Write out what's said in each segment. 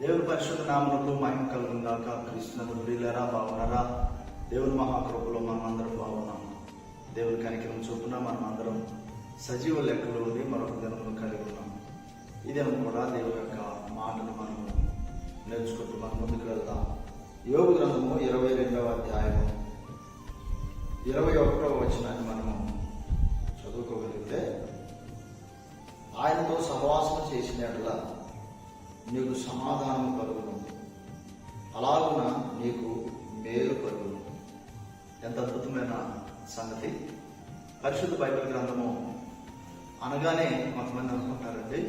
దేవుని పరిశుద్ధ నామములకు మహిమ కలుగుందాక గాక క్రీస్తునందు ప్రియులారా బాగున్నారా? దేవుని మహాకృపలో మనం అందరం బాగున్నాము దేవుని కనికరం చొప్పున మనం అందరం సజీవ లెక్కలో ఉండి మరొక దినమును కలిగి ఉన్నాం. ఈ కూడా దేవుని యొక్క మాటను మనము నేర్చుకుంటూ మనం ముందుకు వెళ్దాం. యోగ గ్రంథము ఇరవై రెండవ అధ్యాయము. ఇరవై ఒకటవ వచనాన్ని మనము చదువుకోగలిగితే ఆయనతో సహవాసం చేసినట్ల నీకు సమాధానం కలుగును. అలాగున నీకు మేలు కలుగును. ఎంత అద్భుతమైన సంగతి. పరిశుద్ధ బైబిల్ గ్రంథము అనగానే కొంతమంది అనుకుంటారండి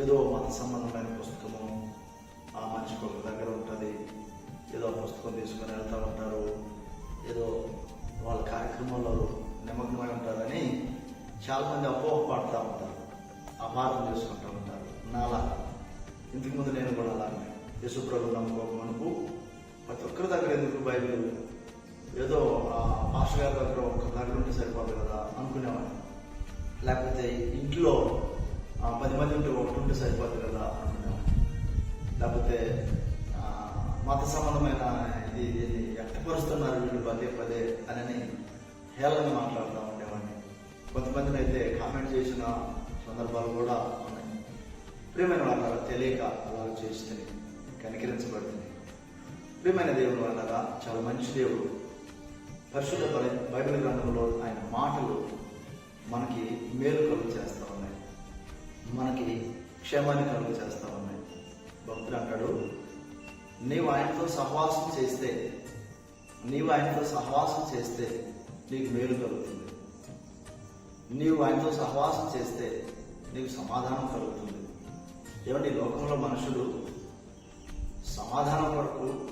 ఏదో మత సంబంధమైన పుస్తకము ఆ మనిషికి ఒక దగ్గర ఉంటుంది ఏదో పుస్తకం తీసుకొని వెళ్తూ ఉంటారు ఏదో వాళ్ళ కార్యక్రమంలో నిమగ్నమై ఉంటారని చాలామంది అపోహ పడుతూ ఉంటారు అపార్థం చేసుకుంటూ ఉంటారు నాలా ఇంతకు ముందు నేను కూడా అలాగే యశుప్రభు నమ్ముకోక మనకు ప్రతి ఒక్కరి దగ్గర ఎందుకు బైబిల్? ఏదో ఆ పాస్టర్ గారి దగ్గర ఒక్క దగ్గర ఉంటే సరిపోదు కదా అనుకునేవాడిని. లేకపోతే ఇంట్లో పది మంది ఉంటే ఒకటి ఉంటే సరిపోదు కదా అనుకునేవాడిని. లేకపోతే మత సంబంధమైన ఇది ఇది వ్యక్తపరుస్తున్నారు వీళ్ళు పదే పదే అని హేళన మాట్లాడుతూ ఉండేవాడిని. కొంతమందిని అయితే కామెంట్ చేసిన సందర్భాలు కూడా ఉన్నాయి. ప్రియమైన వాళ్ళ తెలియక అలా చేస్తే కనికరించబడుతుంది. ప్రియమైన దేవుడు వాళ్ళరా చాలా మంచి దేవుడు. పరిశుద్ధ బైబిల్ గ్రంథంలో ఆయన మాటలు మనకి మేలు కలుగు చేస్తూ ఉన్నాయి. మనకి క్షేమాన్ని కలుగు చేస్తూ ఉన్నాయి. భక్తుడు అంటాడు నీవు ఆయనతో సహవాసం చేస్తే నీవు ఆయనతో సహవాసం చేస్తే నీకు మేలు కలుగుతుంది. నీవు ఆయనతో సహవాసం చేస్తే నీకు సమాధానం కలుగుతుంది. ఏమండి లోకంలో మనుషులు సమాధానం కొరకు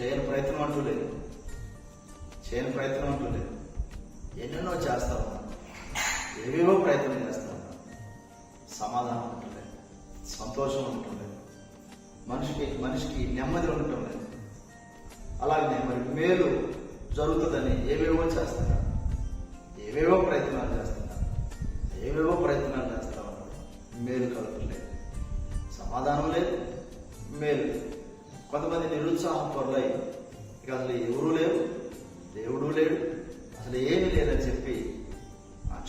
చేయని ప్రయత్నం అంటూ లేదు. చేయని ప్రయత్నం అంటూ లేదు. ఎన్నెన్నో చేస్తా. ఏవేవో ప్రయత్నం చేస్తా. సమాధానం ఉంటలేదు సంతోషం ఉంటలేదు మనిషికి మనిషికి నెమ్మది ఉండటం లేదు. అలాగనే మరి మేలు జరుగుతుందని ఏవేవో చేస్తున్నారు ఏవేవో ప్రయత్నం నిరుత్సాహం పొరలై ఇక అసలు ఎవరు లేరు. దేవుడు లేడు. అసలు ఏమీ లేదని చెప్పి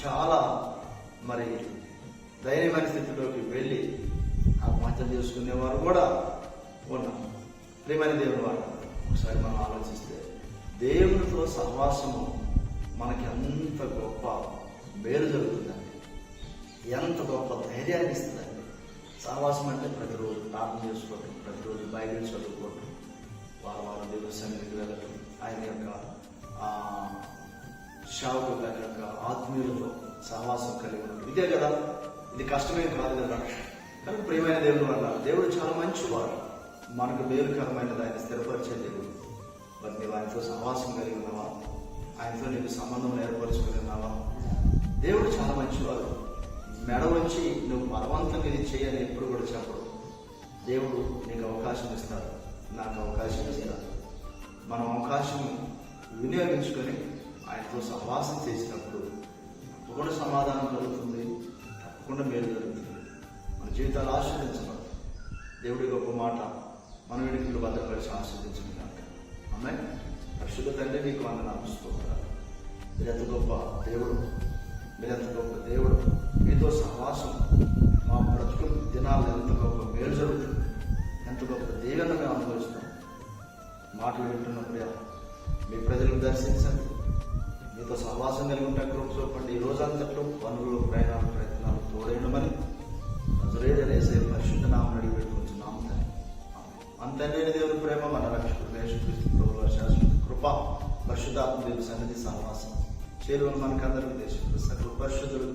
చాలా మరి ధైర్యమైన స్థితిలోకి వెళ్ళి ఆత్మహత్యలు చేసుకునేవారు కూడా ఉన్నారు. ప్రియమైన దేవుని వారు ఒకసారి మనం ఆలోచిస్తే దేవునితో సహవాసము మనకి ఎంత గొప్ప మేలు జరుగుతుందండి. ఎంత గొప్ప ధైర్యాన్ని ఇస్తుందండి. సహవాసం అంటే ప్రతిరోజు ప్రార్థన చేసుకోవటం ప్రతిరోజు బైబిల్ చదువుకోవటం వారు వారు దేవుని సన్నిధికి వెళ్ళటం ఆయన యొక్క షావుకు ఆయన యొక్క ఆత్మీయులతో సహవాసం కలిగి ఉండటం. ఇదే కదా ఇది కష్టమేం కాదు కదా. కానీ ప్రియమైన దేవుడు అన్నారు దేవుడు చాలా మంచివాడు. మనకు మేలుకరమైనది ఆయన స్థిరపరిచే దేవుడు. మరి నీవు ఆయనతో సహవాసం కలిగి ఉన్నావా? ఆయనతో నీకు సంబంధం ఏర్పరచుకుని ఉన్నావా? దేవుడు చాలా మంచివాడు. మెడ వచ్చి నువ్వు బలవంతంగా ఇది చేయని ఎప్పుడు కూడా చెప్పడు. దేవుడు నీకు అవకాశం ఇస్తాడు. నాకు అవకాశం ఇస్తాడు. మనం అవకాశం వినియోగించుకొని ఆయనతో సహవాసం చేసినప్పుడు తప్పకుండా సమాధానం కలుగుతుంది తప్పకుండా మేలు జరుగుతుంది. మన జీవితాలు ఆస్వాదించబడతాయి. దేవుడి గొప్ప మాట మన వెనుకలు భద్రపరిచి ఆస్వాదించడం కాక. అమ్మాయి పరిశుద్ధ తండ్రి నీకు వందనాలు స్తోత్రాలు. మీరెంత గొప్ప దేవుడు మీరెంత గొప్ప దేవుడు. మీతో సహవాసం మాటలు వింటున్నప్పుడే మీ ప్రజలను దర్శించండి. మీతో సహవాసం కలిగి ఉంటే కృప చూపండి. ఈ రోజంతట్లో పనులు ప్రయాణాలు ప్రయత్నాలు తోడేయడమని నజరేడలేసే పరిశుద్ధ నామం అడిగి పెట్టుకుంటున్నాం అంతేనే దేవుని ప్రేమ మన రక్షకుడు యేసుక్రీస్తు ప్రభువుల శాశ్వత కృప పరిశుద్ధాత్మ దేవుని సన్నిధి సహవాసం చేరువని మనకందరికీ దేశం సకల పరిశుద్ధులు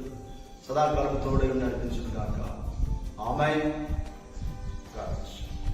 సదాకాలం తోడై నడిపించును కాక ఆమె